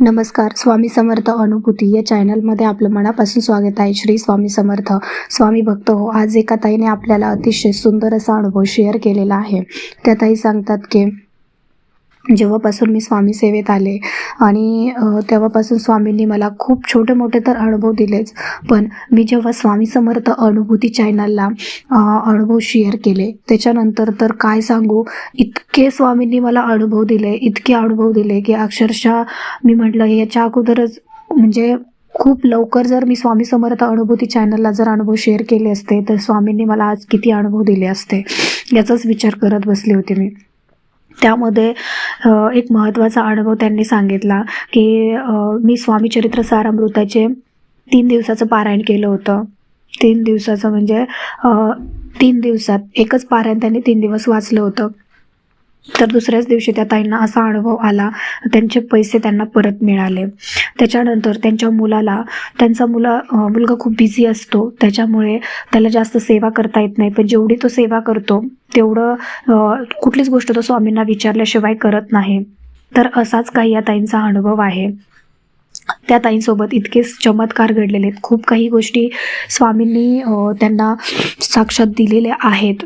नमस्कार स्वामी समर्थ अनुभूती या चॅनलमध्ये आपलं मनापासून स्वागत आहे. श्री स्वामी समर्थ स्वामी भक्त हो आज एका ताईने आपल्याला अतिशय सुंदर असा अनुभव शेअर केलेला आहे. त्या ताई सांगतात की जेव्हापासून मी स्वामी सेवेत आले आणि तेव्हापासून स्वामींनी मला खूप छोटे मोठे तर अनुभव दिलेच पण मी जेव्हा स्वामी समर्थ अनुभूती चॅनलला अनुभव शेअर केले त्याच्यानंतर तर काय सांगू इतके स्वामींनी मला अनुभव दिले इतके अनुभव दिले की अक्षरशः मी म्हटलं याच्या अगोदरच म्हणजे खूप लवकर जर मी स्वामी समर्थ अनुभूती चॅनलला जर अनुभव शेअर केले असते तर स्वामींनी मला आज किती अनुभव दिले असते याचाच विचार करत बसले होते मी. त्यामध्ये एक महत्त्वाचा अनुभव त्यांनी सांगितला की मी स्वामी चरित्र सारामृताचे तीन दिवसाचं पारायण केलं होतं. तीन दिवसाचं म्हणजे तीन दिवसात एकच पारायण त्यांनी तीन दिवस वाचलं होतं. तर दुसऱ्याच दिवशी त्या ताईंना असा अनुभव आला. त्यांचे पैसे त्यांना परत मिळाले. त्याच्यानंतर त्यांच्या मुलाला त्यांचा मुला मुलगा खूप बिझी असतो. त्याच्यामुळे त्याला जास्त सेवा करता येत नाही. पण जेवढी तो सेवा करतो तेवढं कुठलीच गोष्ट तो स्वामींना विचारल्याशिवाय करत नाही. तर असाच काही या ताईंचा अनुभव आहे. त्या ताईंसोबत इतकेच चमत्कार घडलेले आहेत. खूप काही गोष्टी स्वामींनी त्यांना साक्षात दिलेल्या आहेत.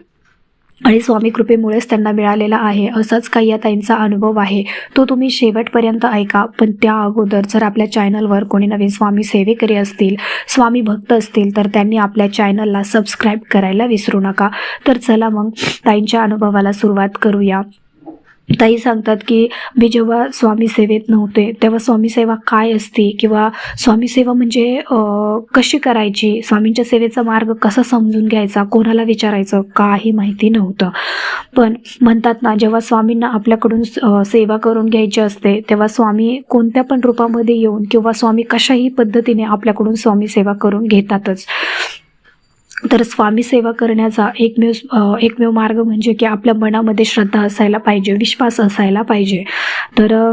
आणि स्वामी कृपेमुळेच त्यांना मिळालेला आहे. असाच काही या ताईंचा अनुभव आहे. तो तुम्ही शेवटपर्यंत ऐका. पण त्या अगोदर जर आपल्या चॅनलवर कोणी नवीन स्वामी सेवेकरी असतील स्वामी भक्त असतील तर त्यांनी आपल्या चॅनलला सबस्क्राईब करायला विसरू नका. तर चला मग ताईंच्या अनुभवाला सुरुवात करूया. ताई सांगतात की मी जेव्हा स्वामी सेवेत नव्हते तेव्हा स्वामी सेवा काय असते? किंवा स्वामी सेवा म्हणजे कशी करायची? स्वामींच्या सेवेचा मार्ग कसा समजून घ्यायचा? कोणाला विचारायचं? काही माहिती नव्हतं. पण म्हणतात ना जेव्हा स्वामींना आपल्याकडून सेवा करून घ्यायची असते तेव्हा स्वामी कोणत्या पण रूपामध्ये येऊन किंवा स्वामी कशाही पद्धतीने आपल्याकडून स्वामी सेवा करून घेतातच. तर स्वामी सेवा करण्याचा एकमेव एकमेव मार्ग म्हणजे की आपल्या मनामध्ये श्रद्धा असायला पाहिजे विश्वास असायला पाहिजे. तर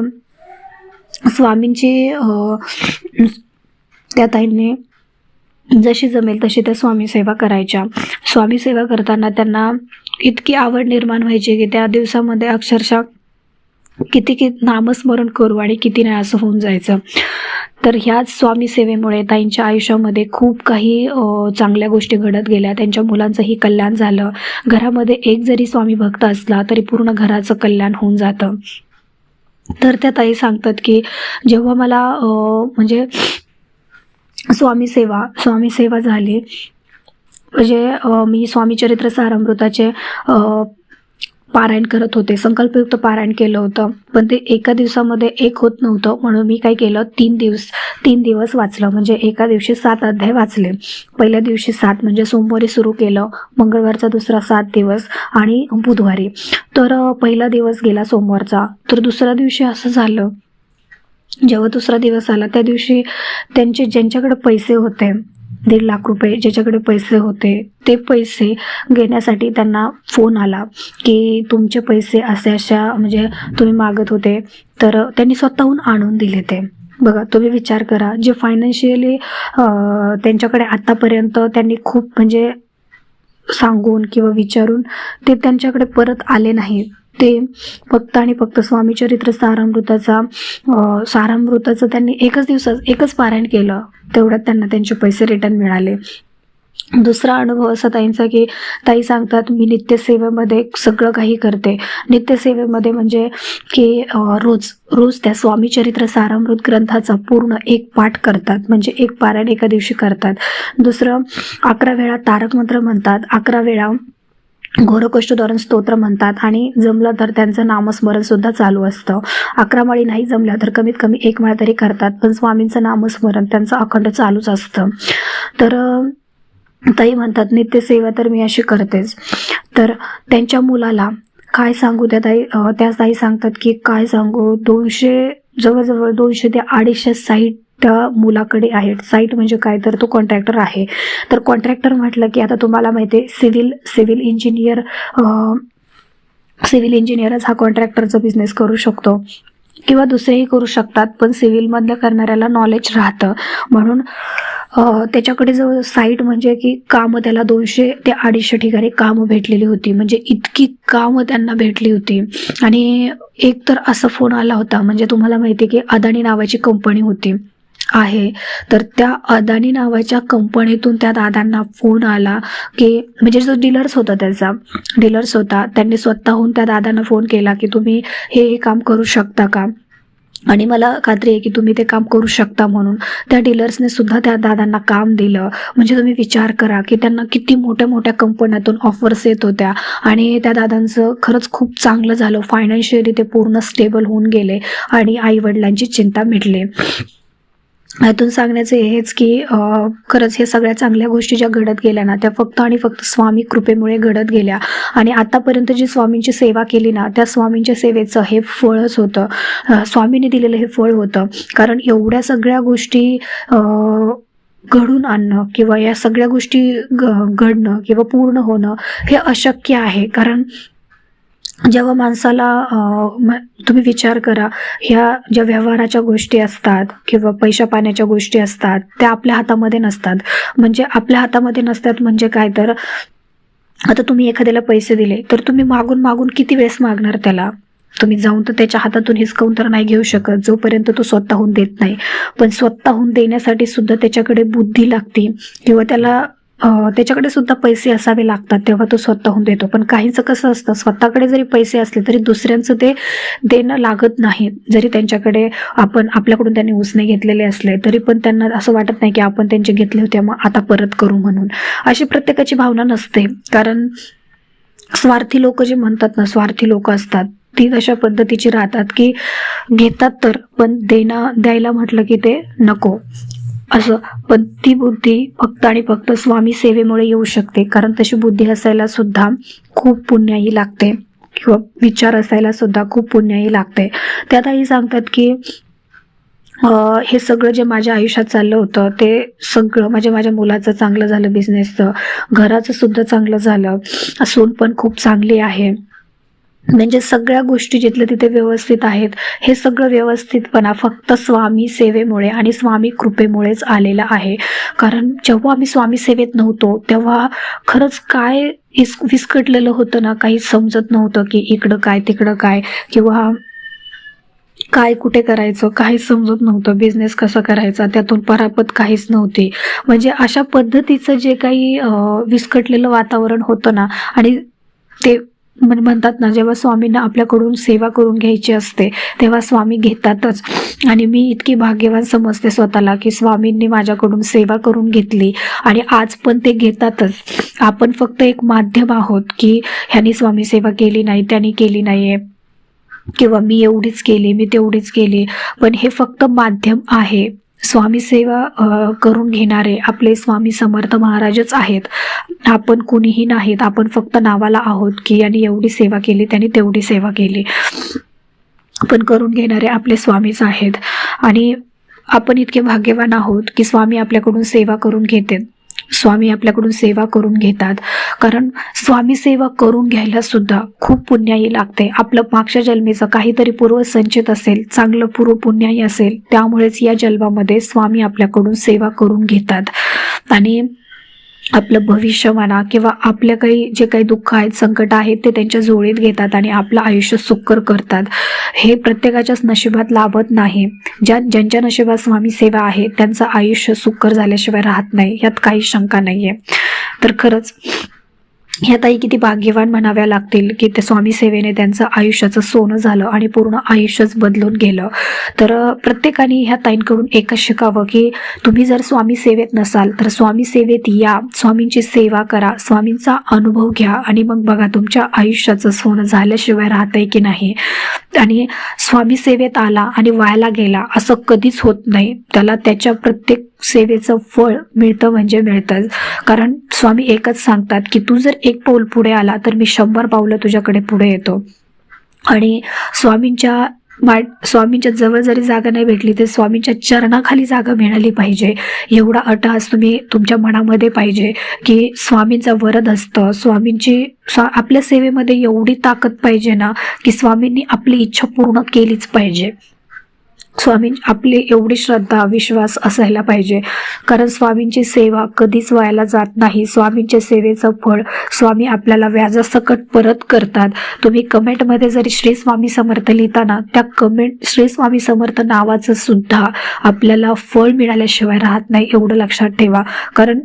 स्वामींची त्या ताईंनी जशी जमेल तशी त्या स्वामी सेवा करायच्या. स्वामी सेवा करताना त्यांना इतकी आवड निर्माण व्हायची की त्या दिवसामध्ये अक्षरशः किती किती नामस्मरण करू आणि किती नाही असं होऊन जायचं. तर ह्याच स्वामी सेवेमुळे ताईंच्या आयुष्यामध्ये खूप काही चांगल्या गोष्टी घडत गेल्या. त्यांच्या मुलांचंही कल्याण झालं. घरामध्ये एक जरी स्वामी भक्त असला तरी पूर्ण घराचं कल्याण होऊन जातं. तर त्या ताई सांगतात की जेव्हा मला म्हणजे स्वामी सेवा स्वामी सेवा झाली म्हणजे मी स्वामी चरित्र सारामृताचे पारायण करत होते. संकल्पयुक्त पारायण केलं होतं. पण ते एका दिवसामध्ये एक होत नव्हतं. म्हणून मी काय केलं? तीन दिवस तीन दिवस वाचलं. म्हणजे एका दिवशी सात अध्याय वाचले. पहिल्या दिवशी सात म्हणजे सोमवारी सुरू केलं. मंगळवारचा दुसरा सात दिवस आणि बुधवारी. तर पहिला दिवस गेला सोमवारचा. तर दुसऱ्या दिवशी असं झालं. जेव्हा दुसरा दिवस आला त्या दिवशी त्यांचे ज्यांच्याकडे पैसे होते दीड लाख रुपये ज्याच्याकडे पैसे होते ते पैसे घेण्यासाठी त्यांना फोन आला की तुमचे पैसे असे अशा म्हणजे तुम्ही मागत होते तर त्यांनी स्वतःहून आणून दिले ते. बघा तुम्ही विचार करा जे फायनान्शियली त्यांच्याकडे आत्तापर्यंत त्यांनी खूप म्हणजे सांगून किंवा विचारून ते त्यांच्याकडे परत आले नाहीत. ते फक्त आणि फक्त स्वामी चरित्र सारामृताचा सारामृताचं त्यांनी एकच दिवसात एकच पारायण केलं. तेवढ्यात त्यांना त्यांचे पैसे रिटर्न मिळाले. दुसरा अनुभव असा ताईंचा की ताई सांगतात मी नित्यसेवेमध्ये सगळं काही करते. नित्यसेवेमध्ये म्हणजे की रोज रोज त्या स्वामी चरित्र सारामृत ग्रंथाचा पूर्ण एक पाठ करतात. म्हणजे एक पारायण एका दिवशी करतात. दुसरं अकरा वेळा तारक मंत्र म्हणतात. अकरा वेळा घोरकष्टधोरण स्तोत्र म्हणतात आणि जमलं तर त्यांचं नामस्मरण सुद्धा चालू असतं. अकरा माळी नाही जमल्या तर कमीत कमी एक माळ तरी करतात पण स्वामींचं नामस्मरण त्यांचं अखंड चालूच असतं. तर ताई म्हणतात नित्यसेवा तर मी अशी करतेच. तर त्यांच्या मुलाला काय सांगू त्या ताई त्या ताई सांगतात की काय सांगू दोनशे जवळजवळ दोनशे ते अडीचशे साईट त्या मुलाकडे आहेत. साईट म्हणजे काय? तर तो कॉन्ट्रॅक्टर आहे. तर कॉन्ट्रॅक्टर म्हटलं की आता तुम्हाला माहिती आहे सिव्हिल सिव्हिल इंजिनियर सिव्हिल इंजिनियरच हा कॉन्ट्रॅक्टरचा बिझनेस करू शकतो. किंवा दुसरेही करू शकतात पण सिव्हिलमधलं करणाऱ्याला नॉलेज राहतं. म्हणून त्याच्याकडे जवळ साईट म्हणजे की कामं त्याला दोनशे ते अडीचशे ठिकाणी कामं भेटलेली होती. म्हणजे इतकी कामं त्यांना भेटली होती. आणि एक तर असा फोन आला होता. म्हणजे तुम्हाला माहिती आहे की अदानी नावाची कंपनी होती. आहे. तर त्या अदानी नावाच्या कंपनीतून त्या दादांना फोन आला की म्हणजे जो डीलर्स होता त्याचा डीलर्स होता त्यांनी स्वतःहून त्या दादांना फोन केला की तुम्ही हे हे काम करू शकता का? आणि मला खात्री आहे की तुम्ही ते काम करू शकता म्हणून. त्या डीलर्सने सुद्धा त्या दादांना काम दिलं. म्हणजे तुम्ही विचार करा की त्यांना किती मोठ्या मोठ्या कंपन्यातून ऑफर्स येत होत्या. आणि त्या दादांचं खरंच खूप चांगलं झालं. फायनान्शियली ते पूर्ण स्टेबल होऊन गेले आणि आईवडिलांची चिंता मिटली. यातून सांगण्याचं हेच की खरंच हे सगळ्या चांगल्या गोष्टी ज्या घडत गेल्या ना त्या फक्त आणि फक्त स्वामी कृपेमुळे घडत गेल्या. आणि आतापर्यंत जी स्वामींची सेवा केली ना त्या स्वामींच्या सेवेचं हे फळच होतं. स्वामीने स्वामींनी दिलेलं हे फळ होतं. कारण एवढ्या सगळ्या गोष्टी घडून आणणं किंवा या सगळ्या गोष्टी घडणं किंवा पूर्ण होणं हे अशक्य आहे. कारण जेव्हा माणसाला तुम्ही विचार करा ह्या ज्या व्यवहाराच्या गोष्टी असतात किंवा पैशा पाण्याच्या गोष्टी असतात त्या आपल्या हातामध्ये नसतात. म्हणजे आपल्या हातामध्ये नसतात म्हणजे काय तर आता तुम्ही एखाद्याला पैसे दिले तर तुम्ही मागून मागून किती वेळेस मागणार त्याला? तुम्ही जाऊन तर त्याच्या हातातून हिसकावून तर नाही घेऊ शकत जोपर्यंत तो स्वतःहून देत नाही. पण स्वतःहून देण्यासाठी सुद्धा त्याच्याकडे बुद्धी लागते किंवा त्याला त्याच्याकडे सुद्धा पैसे असावे लागतात तेव्हा तो स्वतःहून देतो. पण काहींचं कसं असतं स्वतःकडे जरी पैसे असले तरी दुसऱ्यांचं ते देणं लागत नाही. जरी त्यांच्याकडे आपण आपल्याकडून त्यांनी उसने घेतलेले असले तरी पण त्यांना असं वाटत नाही की आपण त्यांचे घेतले होते मग आता परत करू म्हणून. अशी प्रत्येकाची भावना नसते. कारण स्वार्थी लोक जे म्हणतात ना स्वार्थी लोक असतात ती तशा पद्धतीची राहतात की घेतात तर पण देणं द्यायला म्हटलं की ते नको. असं पण ती बुद्धी फक्त आणि फक्त स्वामी सेवेमुळे येऊ शकते. कारण तशी बुद्धी असायला सुद्धा खूप पुण्याही लागते. किंवा विचार असायला सुद्धा खूप पुण्याही लागते. त्यात आई सांगतात की हे सगळं जे माझ्या आयुष्यात चाललं होतं ते सगळं म्हणजे माझ्या मुलाचं चांगलं झालं बिझनेसचं घराचं सुद्धा चांगलं झालं. सून पण खूप चांगली आहे. म्हणजे सगळ्या गोष्टी जिथल्या तिथे व्यवस्थित आहेत हे सगळं व्यवस्थितपणा फक्त स्वामी सेवेमुळे आणि स्वामी कृपेमुळेच आलेलं आहे. कारण जेव्हा आम्ही स्वामी सेवेत नव्हतो तेव्हा खरंच काय इस विस्कटलेलं होतं ना काही समजत नव्हतं की इकडं काय तिकडं काय किंवा काय कुठे करायचं काहीच समजत नव्हतं बिझनेस कसा करायचा त्यातून परापत काहीच नव्हती. म्हणजे अशा पद्धतीचं जे काही विस्कटलेलं वातावरण होतं ना आणि ते म्हणतात ना जेव्हा स्वामींना आपल्याकडून सेवा करून घ्यायची असते तेव्हा स्वामी घेतातच. आणि मी इतकी भाग्यवान समजते स्वतःला की स्वामींनी माझ्याकडून सेवा करून घेतली आणि आज पण ते घेतातच. आपण फक्त एक माध्यम आहोत की ह्यानी स्वामी सेवा केली नाही त्यांनी केली नाहीये. किंवा मी एवढीच केली मी तेवढीच केली. पण हे फक्त माध्यम आहे. स्वामी सेवा करून घेणारे आपले स्वामी समर्थ महाराजच आहेत. आपण कुणीही नाहीत आपण फक्त नावाला आहोत की यांनी एवढी सेवा केली त्यांनी तेवढी सेवा केली. पण करून घेणारे आपले स्वामीच आहेत. आणि आपण इतके भाग्यवान आहोत की स्वामी आपल्याकडून सेवा करून घेते. स्वामी आपल्याकडून सेवा करून घेतात. कारण स्वामी सेवा करून घ्यायला सुद्धा खूप पुण्याई लागते. आपलं मागच्या जन्मेचं काहीतरी पूर्व संचित असेल चांगलं पूर्व पुण्याई असेल त्यामुळेच या जन्मामध्ये स्वामी आपल्याकडून सेवा करून घेतात. आणि आपलं भविष्य म्हणा किंवा आपल्या काही जे काही दुःख आहेत संकट आहेत ते त्यांच्या जोडीत घेतात आणि आपलं आयुष्य सुकर करतात. हे प्रत्येकाच्याच नशिबात लाभत नाही. ज्या ज्यांच्या नशिबात स्वामी सेवा आहे त्यांचं आयुष्य सुकर झाल्याशिवाय राहत नाही. यात काही शंका नाही आहे तर खरंच ह्या ताई किती भाग्यवान म्हणाव्या लागतील की ते स्वामी सेवेने त्यांचं आयुष्याचं सोनं झालं आणि पूर्ण आयुष्यच बदलून गेलं. तर प्रत्येकाने ह्या ताईंकडून एकच शिकावं की तुम्ही जर स्वामी सेवेत नसाल तर स्वामी सेवेत या स्वामींची सेवा करा स्वामींचा अनुभव घ्या आणि मग बघा तुमच्या आयुष्याचं सोनं झाल्याशिवाय राहतंय की नाही. आणि स्वामी सेवेत आला आणि व्हायला गेला असं कधीच होत नाही. त्याला त्याच्या प्रत्येक सेवेचं फळ मिळतं म्हणजे मिळतंच. कारण स्वामी एकच सांगतात की तू जर एक पाऊल पुढे आला तर मी शंभर पावलं तुझ्याकडे पुढे येतो. आणि स्वामींच्या मा स्वामींच्या जवळ जरी जागा नाही भेटली तर स्वामींच्या चरणाखाली जागा मिळाली पाहिजे. एवढा अटास तुम्ही तुमच्या मनामध्ये पाहिजे की स्वामींचा वरद असतं. स्वामींची स्वा आपल्या सेवेमध्ये एवढी ताकद पाहिजे ना की स्वामींनी आपली इच्छा पूर्ण केलीच पाहिजे. स्वामी आपली एवढी श्रद्धा विश्वास असायला पाहिजे. कारण स्वामींची सेवा कधीच व्हायला जात नाही. स्वामींच्या सेवेचं फळ स्वामी आपल्याला व्याजासकट परत करतात. तुम्ही कमेंटमध्ये जरी श्री स्वामी समर्थ लिहिताना त्या कमेंट श्री स्वामी समर्थ नावाचं सुद्धा आपल्याला फळ मिळाल्याशिवाय राहत नाही एवढं लक्षात ठेवा. कारण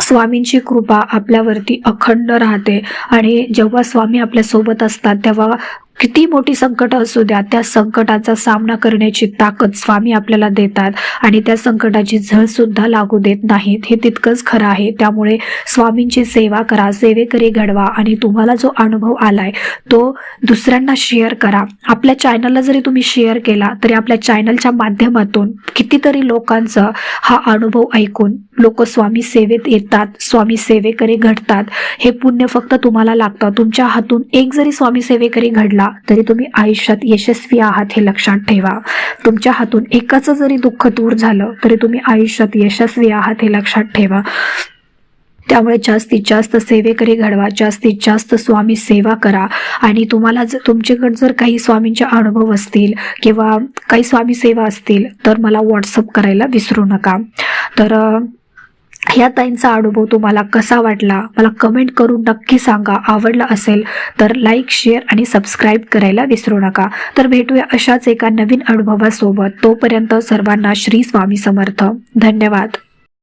स्वामींची कृपा आपल्यावरती अखंड राहते. आणि जेव्हा स्वामी आपल्यासोबत असतात तेव्हा किती मोठी संकट असू द्या त्या संकटाचा सामना करण्याची ताकद स्वामी आपल्याला देतात आणि त्या संकटाची झळ सुद्धा लागू देत नाहीत. हे तितकंच खरं आहे. त्यामुळे स्वामींची सेवा करा सेवेकरी घडवा आणि तुम्हाला जो अनुभव आलाय तो दुसऱ्यांना शेअर करा. आपल्या चॅनलला जरी तुम्ही शेअर केला तरी आपल्या चॅनलच्या माध्यमातून कितीतरी लोकांचा हा अनुभव ऐकून लोक स्वामी सेवेत येतात स्वामी सेवेकरी घडतात. हे पुण्य फक्त तुम्हाला लागतं. तुमच्या हातून एक जरी स्वामी सेवेकरी घडला तरी तुम्ही आयुष्यात यशस्वी आहात हे लक्षात ठेवा. तुमच्या हातून एकाचं जरी दुःख दूर झालं तरी तुम्ही आयुष्यात यशस्वी आहात हे लक्षात ठेवा. त्यामुळे जास्तीत जास्त सेवेकरी घडवा जास्तीत जास्त स्वामी सेवा करा. आणि तुम्हाला जर तुमच्याकडे जर काही स्वामींचे अनुभव असतील किंवा काही स्वामी सेवा असतील तर मला व्हॉट्सअप करायला विसरू नका. तर ह्या ताईंचा अनुभव तुम्हाला कसा वाटला? मला कमेंट करून नक्की सांगा. आवडला असेल तर लाईक शेअर आणि सबस्क्राईब करायला विसरू नका. तर भेटूया अशाच एका नवीन अनुभवासोबत. तोपर्यंत सर्वांना श्री स्वामी समर्थ. धन्यवाद.